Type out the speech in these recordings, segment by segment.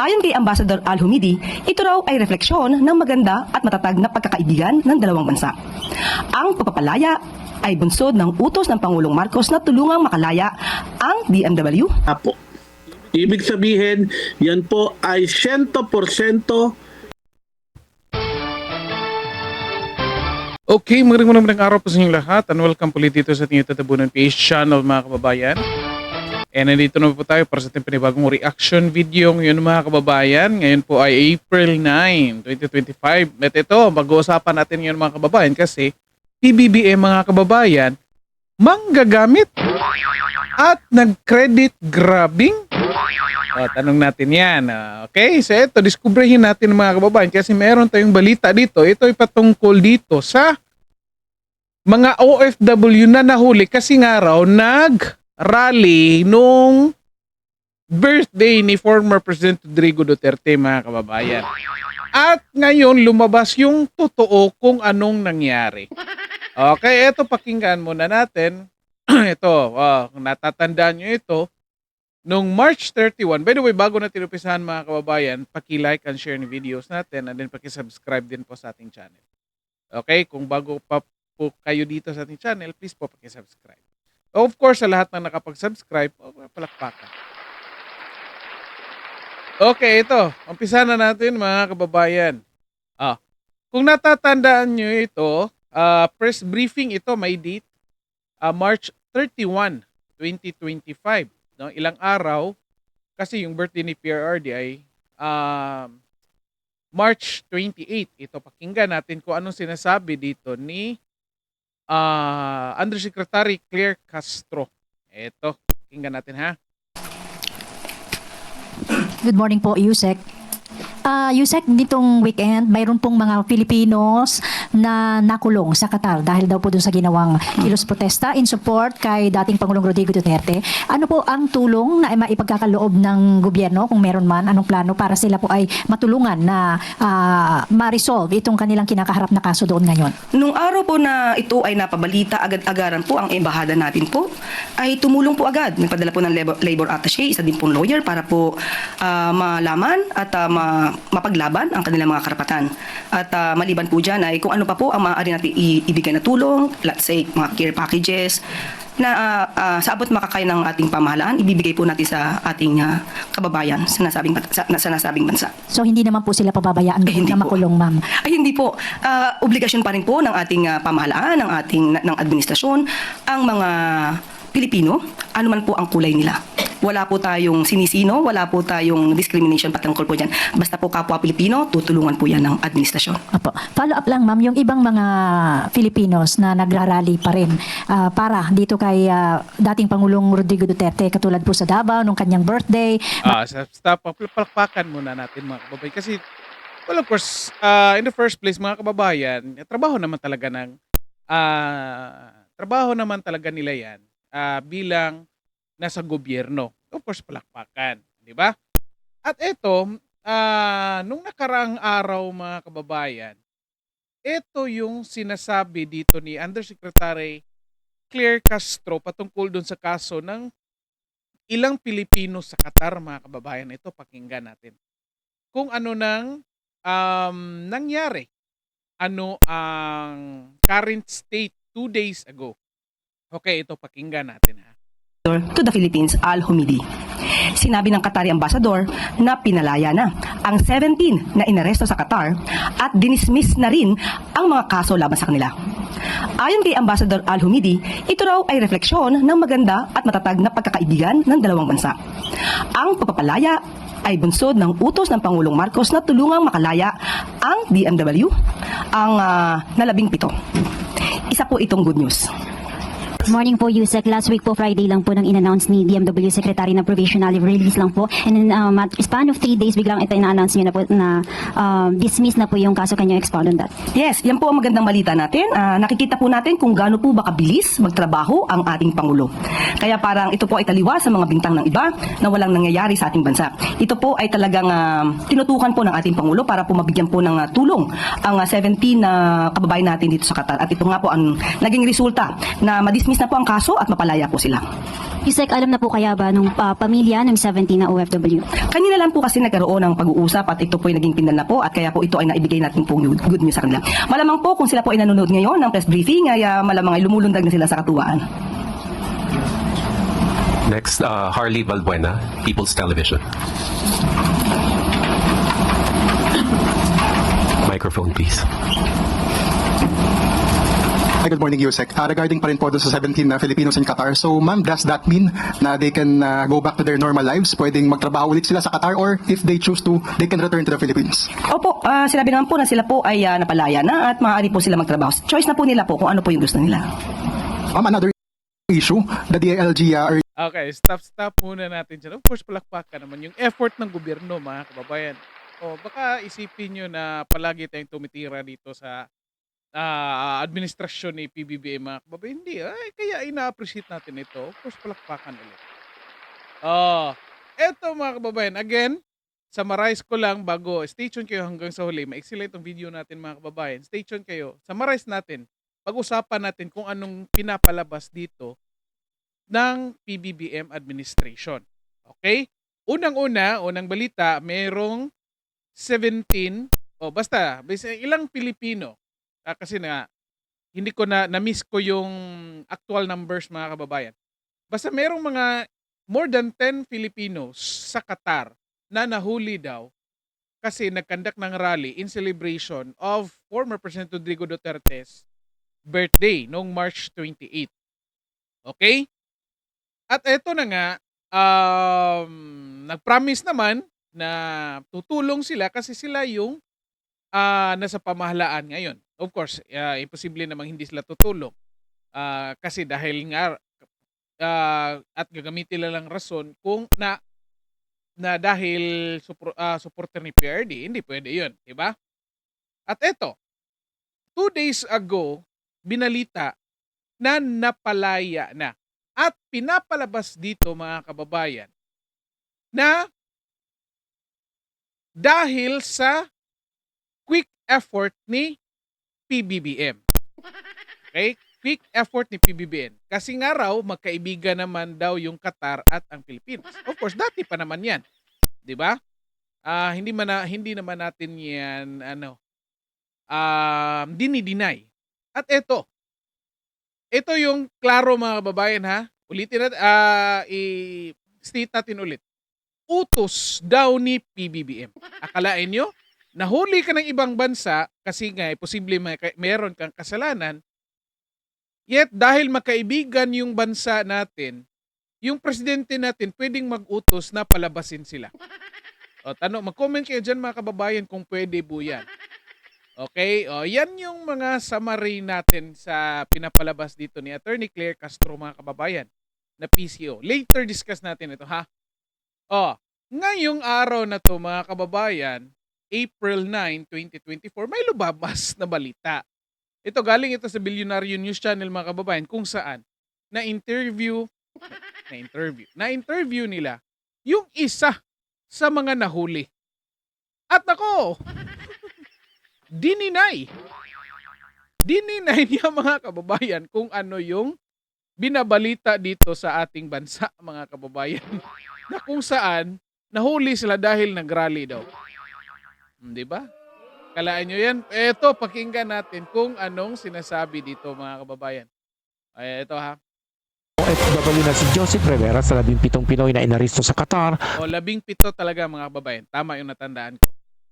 Ayon kay Ambassador Al-Humidi, ito raw ay refleksyon ng maganda at matatag na pagkakaibigan ng dalawang bansa. Ang pagpapalaya ay bunsod ng utos ng Pangulong Marcos na tulungang makalaya ang DMW Apo. Ibig sabihin, yan po ay 100% Okay, magandang magandang araw po sa inyong lahat and welcome po ulit dito sa ating Tatabunan PH channel mga kababayan. And nandito na po tayo para sa ating panibagong reaction video ngayon mga kababayan. Ngayon po ay April 9, 2025. At ito, mag-uusapan natin ngayon mga kababayan kasi PBBM mga kababayan manggagamit at nag-credit grabbing o, tanong natin yan. Okay, so ito, diskubrehin natin mga kababayan kasi meron tayong balita dito. Ito ay patungkol dito sa mga OFW na nahuli kasi nga raw nag-rally nung birthday ni former President Rodrigo Duterte mga kababayan. At ngayon lumabas yung totoo kung anong nangyari. Okay, ito pakinggan muna natin. ito, oh, kung natatandaan nyo ito, Nung March 31, by the way, bago natin umpisahan mga kababayan, paki-like and share ng videos natin and then paki-subscribe din po sa ating channel. Okay? Kung bago pa po kayo dito sa ating channel, please po paki-subscribe. Of course, sa lahat ng nakapag-subscribe, oh, palakpakan. Okay, ito. Umpisa na natin mga kababayan. Ah, kung natatandaan nyo ito, ah, press briefing ito, may date, ah, March 31, 2025 no ilang araw kasi yung birthday ni PRRD ay um, March 28 ito pakinggan natin kung anong sinasabi dito ni uh, Undersecretary Claire Castro ito pakinggan natin ha Good morning po, Yusek. Ah, Yusek, nitong weekend, mayroon pong mga Filipinos na nakulong sa Qatar dahil daw po dun sa ginawang kilos protesta in support kay dating Pangulong Rodrigo Duterte. Ano po ang tulong na maipagkakaloob ng gobyerno kung meron man anong plano para sila po ay matulungan na ah, ma-resolve itong kanilang kinakaharap na kaso doon ngayon? Nung araw po na ito ay napabalita, agad-agaran po ang embahada natin po ay tumulong po agad. Nagpadala po ng labor, labor attaché, isa din pong lawyer para po ah, malaman at ma- mapaglaban ang kanilang mga karapatan. At ah, maliban po dyan ay kung ano pa po ang maaari natin ibigay na tulong, let's say mga care packages, na ah, ah, sa abot makakaya ng ating pamahalaan, ibibigay po natin sa ating ah, kababayan sa nasabing, sa, sa nasabing bansa. So hindi naman po sila pababayaan Eh, hindi na po. makulong, ma'am. Ay hindi po. Ah, obligasyon pa rin po ng ating ah, pamahalaan, ng ating ng administrasyon, ang mga Pilipino, ano man po ang kulay nila. Wala po tayong sinisino, wala po tayong discrimination patungkol po dyan. Basta po kapwa Pilipino, tutulungan po yan ng administrasyon. Opo. Follow up lang ma'am, yung ibang mga Filipinos na nagrarally pa rin ah, para dito kay ah, dating Pangulong Rodrigo Duterte katulad po sa Davao nung kanyang birthday. ah sa stop palakpakan muna natin mga kababayan kasi well of course ah, in the first place mga kababayan trabaho naman talaga ng ah, trabaho naman talaga nila yan ah, bilang nasa gobyerno. Of course, palakpakan. Di ba? At ito, ah, nung nakaraang araw mga kababayan, ito yung sinasabi dito ni Undersecretary Claire Castro patungkol dun sa kaso ng ilang Pilipino sa Qatar, mga kababayan. Ito, pakinggan natin. Kung ano nang um, nangyari. Ano ang current state two days ago. Okay, ito pakinggan natin ha. to the Philippines, Al-Humidi. Sinabi ng Qatari Ambassador na pinalaya na ang 17 na inaresto sa Qatar at dinismiss na rin ang mga kaso laban sa kanila. Ayon kay Ambassador Al-Humidi, ito raw ay refleksyon ng maganda at matatag na pagkakaibigan ng dalawang bansa. Ang pagpapalaya ay bunsod ng utos ng Pangulong Marcos na tulungang makalaya ang DMW, ang ah, nalabing pito. Isa po itong good news. Morning po, Yusek. Last week po, Friday lang po nang in-announce ni DMW Secretary na provisional release lang po. And then, um, at span of three days, biglang ito ina-announce niya na po na um, dismiss na po yung kaso. Can you expound on that? Yes, yan po ang magandang balita natin. Ah, nakikita po natin kung gaano po ba kabilis magtrabaho ang ating Pangulo. Kaya parang ito po ay taliwa sa mga bintang ng iba na walang nangyayari sa ating bansa. Ito po ay talagang ah, tinutukan po ng ating Pangulo para po mabigyan po ng ah, tulong ang ah, 17 na kababayan natin dito sa Qatar. At ito nga po ang naging resulta na madismiss na po ang kaso at mapalaya po sila. Yusek, alam na po kaya ba nung ah, pamilya ng 17 na OFW? Kanina lang po kasi nagkaroon ng pag-uusap at ito po ay naging pinal na po at kaya po ito ay naibigay natin po good news sa kanila. Malamang po kung sila po ay nanonood ngayon ng press briefing ay ah, malamang ay lumulundag na sila sa katuwaan. Next, uh, Harley Balbuena, People's Television. Microphone, please. Hi, good morning, Yusek. Uh, regarding pa rin po doon sa 17 na Filipinos in Qatar, so ma'am, does that mean na they can uh, go back to their normal lives? Pwedeng magtrabaho ulit sila sa Qatar or if they choose to, they can return to the Philippines? Opo, ah, sinabi naman po na sila po ay ah, napalaya na at maaari po sila magtrabaho. Choice na po nila po kung ano po yung gusto nila. Ma'am, another issue, the DILG uh, Okay, stop stop muna natin dyan. Of course, palakpakan naman yung effort ng gobyerno, mga kababayan. O baka isipin nyo na palagi tayong tumitira dito sa ah, administrasyon ni PBBM, mga kababayan. Hindi, ay, kaya ina-appreciate natin ito. Of course, palakpakan ulit. Oh, eto mga kababayan, again, summarize ko lang bago, stay tuned kayo hanggang sa huli. Lang itong video natin mga kababayan. Stay tuned kayo. Summarize natin. Pag-usapan natin kung anong pinapalabas dito ng PBBM administration. Okay? Unang-una, unang balita, merong 17 o basta, basta ilang Pilipino ah, kasi na hindi ko na na-miss ko yung actual numbers mga kababayan. Basta merong mga more than 10 Filipinos sa Qatar na nahuli daw kasi nagkandak ng rally in celebration of former President Rodrigo Duterte's birthday noong March 28. Okay? At eto na nga, um, nag-promise naman na tutulong sila kasi sila yung ah, nasa pamahalaan ngayon. Of course, ah, imposible namang hindi sila tutulong. Ah, kasi dahil nga ah, at gagamitin nila lang rason kung na na dahil supro, ah, supporter ni PRD, hindi pwede yun. Diba? At eto, two days ago, binalita na napalaya na at pinapalabas dito mga kababayan na dahil sa quick effort ni PBBM. Okay? Quick effort ni PBBM. Kasi nga raw, magkaibigan naman daw yung Qatar at ang Pilipinas. Of course, dati pa naman yan. 'Di ba? Ah, hindi man hindi naman natin yan ano um dinideny. At ito, ito yung klaro mga kababayan ha. Ulitin natin, ah, i-state natin ulit. Utos daw ni PBBM. Akalain nyo, nahuli ka ng ibang bansa kasi nga, eh, posible may, meron kang kasalanan. Yet, dahil makaibigan yung bansa natin, yung presidente natin pwedeng mag-utos na palabasin sila. O, tanong, mag-comment kayo dyan mga kababayan kung pwede po yan. Okay? O, yan yung mga summary natin sa pinapalabas dito ni Attorney Claire Castro mga kababayan na PCO. Later discuss natin ito ha. O, ngayong araw na to mga kababayan, April 9, 2024, may lumabas na balita. Ito galing ito sa Billionaire News Channel mga kababayan kung saan na interview na interview na interview nila yung isa sa mga nahuli. At nako, dininay. Dininay niya mga kababayan kung ano yung binabalita dito sa ating bansa mga kababayan. na kung saan nahuli sila dahil nagrally daw. Hmm, Di ba? Kalaan nyo yan. Eto, pakinggan natin kung anong sinasabi dito mga kababayan. Ay, ito ha. OFW na si Joseph Rivera sa 17 Pinoy na inaristo sa Qatar O, labing pito talaga mga kababayan. Tama yung natandaan ko.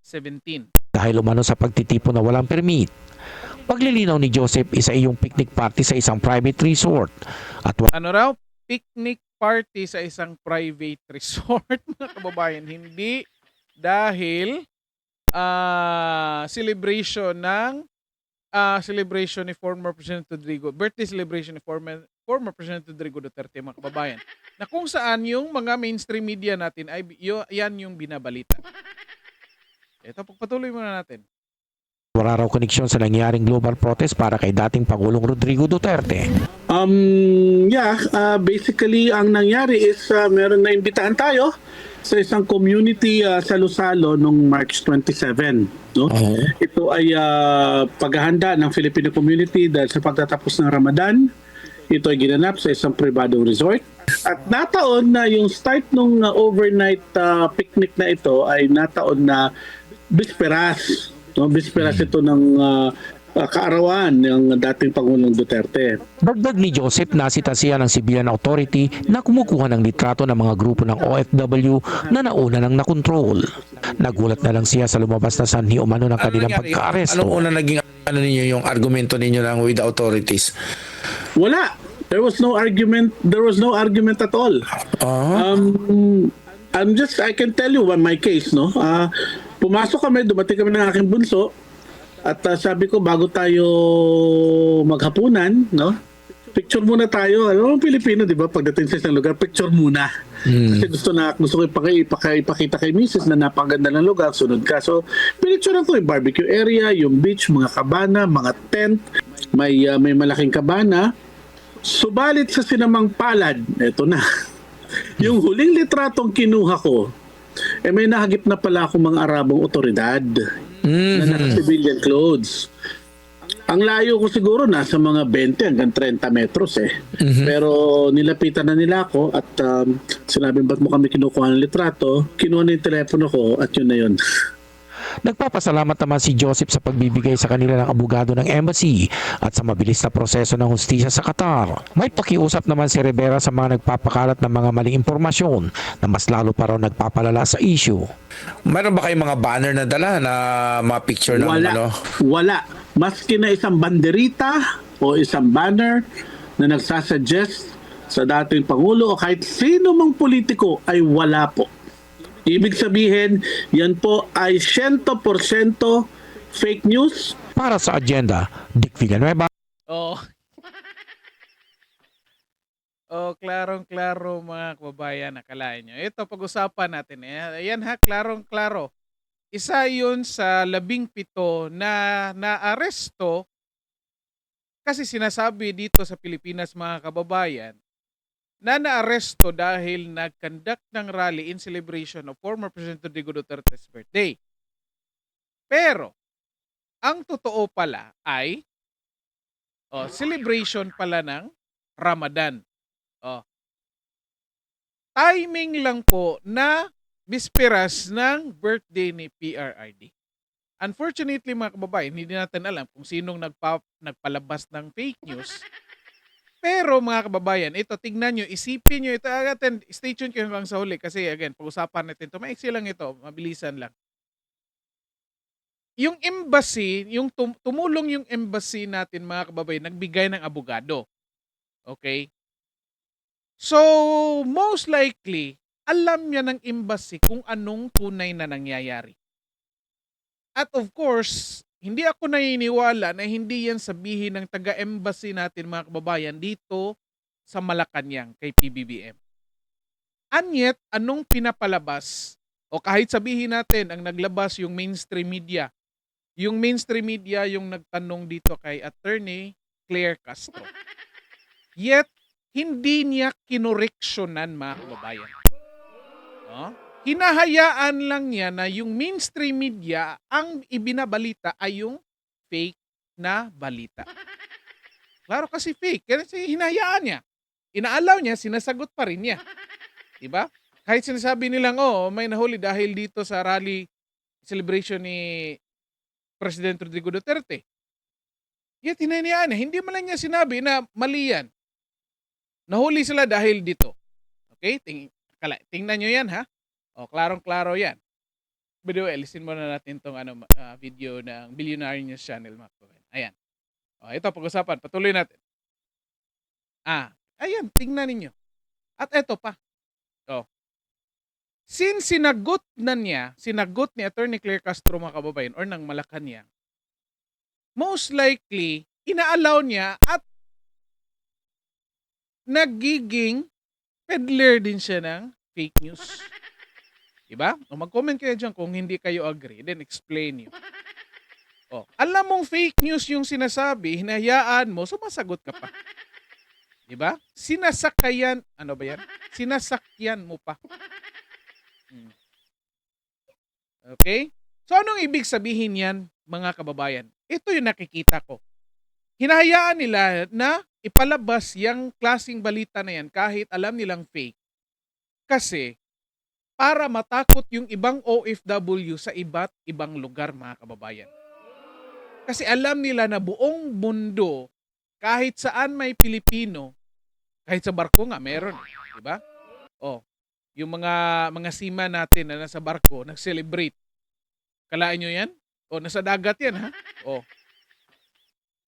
17. dahil umano sa pagtitipon na walang permit. Paglilinaw ni Joseph isa iyong picnic party sa isang private resort at ano raw, picnic party sa isang private resort, mga kababayan. Hindi dahil ah celebration ng ah celebration ni former President Rodrigo, birthday celebration ni former, former President Rodrigo Duterte, mga kababayan. Na kung saan yung mga mainstream media natin ay yo, yan yung binabalita. Ito, pagpatuloy muna natin. wala raw koneksyon sa nangyaring global protest para kay dating Pangulong Rodrigo Duterte. Um, yeah, uh, basically ang nangyari is uh, meron na imbitahan tayo sa isang community uh, sa Lusalo noong March 27. No? Ito ay uh, paghahanda ng Filipino community dahil sa pagtatapos ng Ramadan. ito ay ginanap sa isang pribadong resort. At nataon na yung start nung uh, overnight uh, picnic na ito ay nataon na bisperas. No? Bisperas ito ng uh, uh, kaarawan ng dating Pangulong Duterte. Dagdag ni Joseph na siya ng Civilian Authority na kumukuha ng litrato ng mga grupo ng OFW na nauna nang nakontrol. Nagulat na lang siya sa lumabas na sanhi umano ng kanilang pagka-aresto. Anong una naging ano ninyo yung argumento ninyo ng with the authorities? Wala. There was no argument. There was no argument at all. Ah, Um, I'm just, I can tell you one my case, no? Ah, pumasok kami, dumating kami ng aking bunso, at ah, sabi ko, bago tayo maghapunan, no? Picture muna tayo. Alam mo, Pilipino, di ba? Pagdating sa isang lugar, picture muna. Kasi gusto na gusto ko ipaki, ipaki, ipakita kay Mrs. na napakaganda ng lugar, sunod ka. So, pinicture ko yung barbecue area, yung beach, mga kabana, mga tent, may ah, may malaking kabana. Subalit sa sinamang palad, eto na. yung huling litratong kinuha ko, eh may nahagip na pala akong mga Arabong otoridad na naka-civilian clothes. Ang layo ko siguro nasa mga 20 hanggang 30 metros eh. Pero nilapitan na nila ako at um, sinabi ba't mo kami kinukuha ng litrato? Kinuha na yung telepono ko at yun na yun. Nagpapasalamat naman si Joseph sa pagbibigay sa kanila ng abogado ng embassy at sa mabilis na proseso ng hustisya sa Qatar. May pakiusap naman si Rivera sa mga nagpapakalat ng mga maling impormasyon na mas lalo pa raw nagpapalala sa issue. meron ba kayong mga banner na dala na mga picture ng Wala. ano? Wala. Maski na isang banderita o isang banner na nagsasuggest sa dating Pangulo o kahit sino mang politiko ay wala po. Ibig sabihin, yan po ay 100% fake news. Para sa agenda, Dick Villanueva, Oh. oh, klarong-klaro mga kababayan, nakalain nyo. Ito, pag-usapan natin. Eh. Ayan ha, klarong-klaro. Isa yun sa labing pito na naaresto kasi sinasabi dito sa Pilipinas mga kababayan na naaresto dahil nag-conduct ng rally in celebration of former President Rodrigo Duterte's birthday. Pero, ang totoo pala ay Oh, celebration pala ng Ramadan. Oh. Timing lang po na bisperas ng birthday ni PRRD. Unfortunately mga kababayan, hindi natin alam kung sinong nagpa, nagpalabas ng fake news. Pero mga kababayan, ito tignan nyo, isipin nyo ito. Agatin, stay tuned kayo hanggang sa huli kasi again, pag-usapan natin ito. Maiksi lang ito, mabilisan lang yung embassy, yung tum- tumulong yung embassy natin mga kababayan, nagbigay ng abogado. Okay? So, most likely, alam niya ng embassy kung anong tunay na nangyayari. At of course, hindi ako naniniwala na hindi yan sabihin ng taga-embassy natin mga kababayan dito sa Malacanang kay PBBM. And yet, anong pinapalabas o kahit sabihin natin ang naglabas yung mainstream media yung mainstream media yung nagtanong dito kay attorney Claire Castro. Yet, hindi niya kinoreksyonan mga kababayan. No? Hinahayaan lang niya na yung mainstream media ang ibinabalita ay yung fake na balita. Klaro kasi fake. Kasi hinahayaan niya. Inaalaw niya, sinasagot pa rin niya. Diba? Kahit sinasabi nilang, oh, may nahuli dahil dito sa rally celebration ni President Rodrigo Duterte. Yet hinayaan niya. Hindi man lang niya sinabi na mali yan. Nahuli sila dahil dito. Okay? Ting kala, tingnan nyo yan ha. O, klarong-klaro yan. By the way, listen muna natin tong ano, ah, video ng Billionaire News Channel. Mga kababayan. Ayan. O, ito, pag-usapan. Patuloy natin. Ah, ayan, tingnan ninyo. At ito pa. O, Since sinagot na niya, sinagot ni Attorney Claire Castro mga kababayan or ng Malacanang, most likely, inaalaw niya at nagiging peddler din siya ng fake news. Diba? O mag-comment kayo dyan kung hindi kayo agree, then explain nyo. O, alam mong fake news yung sinasabi, hinayaan mo, sumasagot ka pa. Diba? Sinasakayan, ano ba yan? Sinasakyan mo pa. Hmm. Okay? So anong ibig sabihin yan, mga kababayan? Ito yung nakikita ko. hinahayaan nila na ipalabas yung klasing balita na yan kahit alam nilang fake. Kasi para matakot yung ibang OFW sa iba't ibang lugar mga kababayan. Kasi alam nila na buong mundo, kahit saan may Pilipino, kahit sa barko nga meron, di ba? Oh, yung mga mga sima natin na nasa barko, nag-celebrate. Kalain nyo yan? O, nasa dagat yan, ha? O.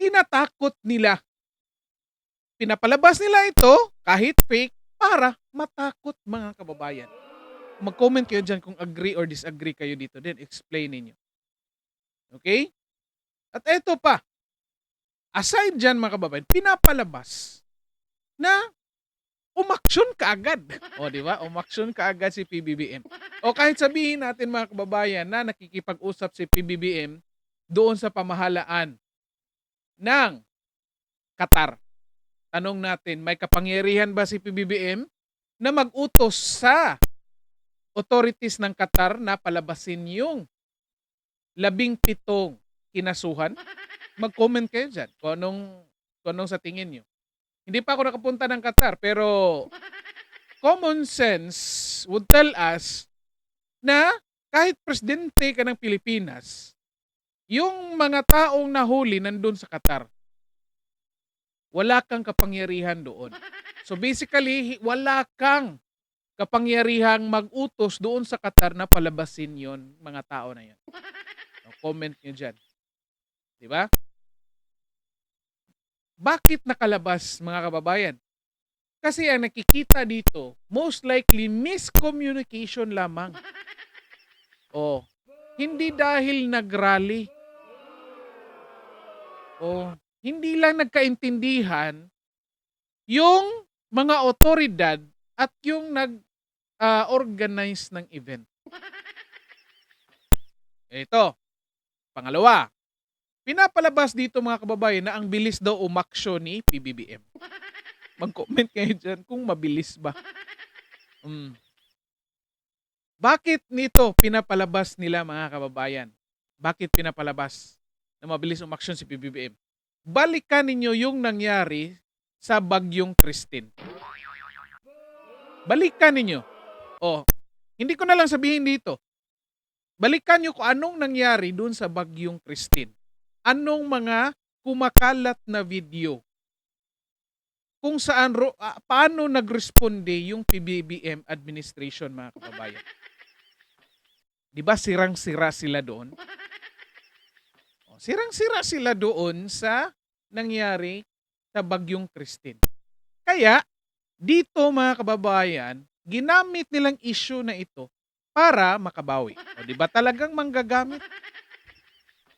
Tinatakot nila. Pinapalabas nila ito, kahit fake, para matakot mga kababayan. Mag-comment kayo dyan kung agree or disagree kayo dito. Then, explain ninyo. Okay? At eto pa. Aside dyan mga kababayan, pinapalabas na umaksyon ka agad. O, di ba? Umaksyon ka agad si PBBM. O kahit sabihin natin mga kababayan na nakikipag-usap si PBBM doon sa pamahalaan ng Qatar. Tanong natin, may kapangyarihan ba si PBBM na mag-utos sa authorities ng Qatar na palabasin yung labing pitong kinasuhan? Mag-comment kayo dyan kung anong, kung anong sa tingin nyo. Hindi pa ako nakapunta ng Qatar pero common sense would tell us na kahit presidente ka ng Pilipinas, yung mga taong nahuli nandun sa Qatar, wala kang kapangyarihan doon. So basically, wala kang kapangyarihang mag-utos doon sa Qatar na palabasin yon mga tao na yon. So, comment nyo dyan. Di ba? Bakit nakalabas mga kababayan? Kasi ang nakikita dito, most likely miscommunication lamang. Oh, hindi dahil nagrally. Oh, hindi lang nagkaintindihan yung mga otoridad at yung nag-organize ng event. Ito, pangalawa, pinapalabas dito mga kababayan na ang bilis daw umaksyon ni PBBM. Mag-comment kayo dyan kung mabilis ba. Mm. Bakit nito pinapalabas nila mga kababayan? Bakit pinapalabas na mabilis umaksyon si PBBM? Balikan ninyo yung nangyari sa Bagyong Christine. Balikan ninyo. Oh, hindi ko na lang sabihin dito. Balikan nyo kung anong nangyari dun sa Bagyong Christine. Anong mga kumakalat na video kung saan ro, ah, paano nagresponde yung PBBM administration mga kababayan. 'Di ba sirang-sira sila doon? O, Sirang-sira sila doon sa nangyari sa Bagyong Christine. Kaya dito mga kababayan, ginamit nilang issue na ito para makabawi. O, 'di ba talagang manggagamit?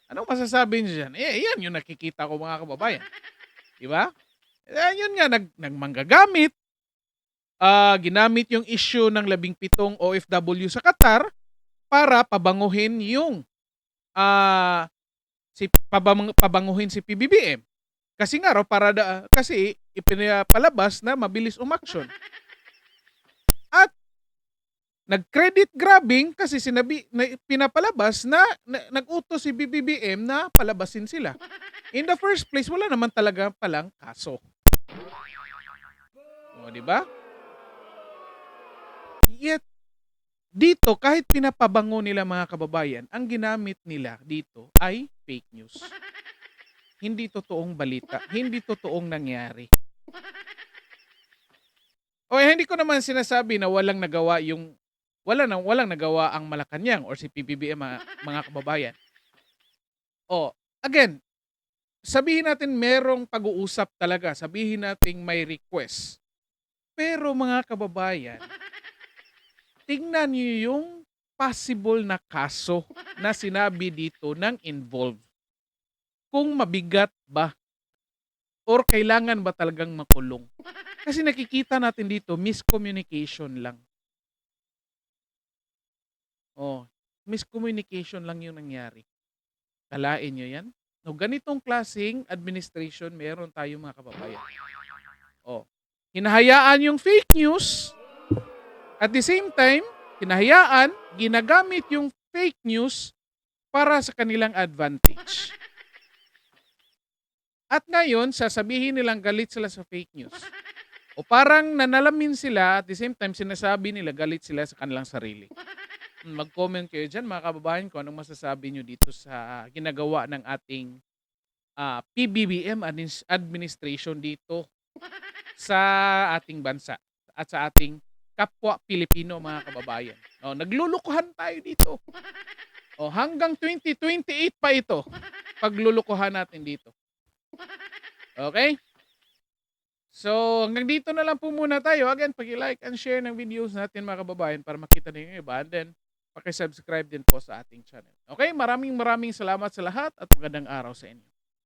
Anong masasabi niyo diyan? Eh, yan yung nakikita ko mga kababayan. 'Di ba? Eh, yun nga, nag, nagmanggagamit. Ah, ginamit yung issue ng labing pitong OFW sa Qatar para pabanguhin yung ah si pabang, pabanguhin si PBBM. Kasi nga raw para da, kasi ipinapalabas na mabilis umaksyon. At nag-credit grabbing kasi sinabi na pinapalabas na, na nag-utos si BBBM na palabasin sila. In the first place, wala naman talaga palang kaso. O, di ba? Yet, dito, kahit pinapabango nila mga kababayan, ang ginamit nila dito ay fake news. Hindi totoong balita. Hindi totoong nangyari. O eh, hindi ko naman sinasabi na walang nagawa yung wala nang walang nagawa ang Malacanang or si PBBM mga, mga kababayan. O, again, sabihin natin merong pag-uusap talaga, sabihin natin may request. Pero mga kababayan, tingnan niyo yung possible na kaso na sinabi dito ng involved. Kung mabigat ba or kailangan ba talagang makulong. Kasi nakikita natin dito, miscommunication lang. Oh, miscommunication lang yung nangyari. Kalain nyo yan? No, ganitong klasing administration meron tayo mga kababayan. Oh, hinahayaan yung fake news at the same time, hinahayaan, ginagamit yung fake news para sa kanilang advantage. At ngayon, sasabihin nilang galit sila sa fake news. O parang nanalamin sila at the same time sinasabi nila galit sila sa kanilang sarili. Mag-comment kayo dyan mga kababayan ko anong masasabi nyo dito sa ginagawa ng ating ah, PBBM admin- administration dito sa ating bansa at sa ating kapwa Pilipino mga kababayan. O, naglulukuhan tayo dito. O, hanggang 2028 pa ito paglulukuhan natin dito. Okay? So, hanggang dito na lang po muna tayo. Again, pag-like and share ng videos natin mga kababayan para makita na yung iba. And then, pakisubscribe din po sa ating channel. Okay? Maraming maraming salamat sa lahat at magandang araw sa inyo.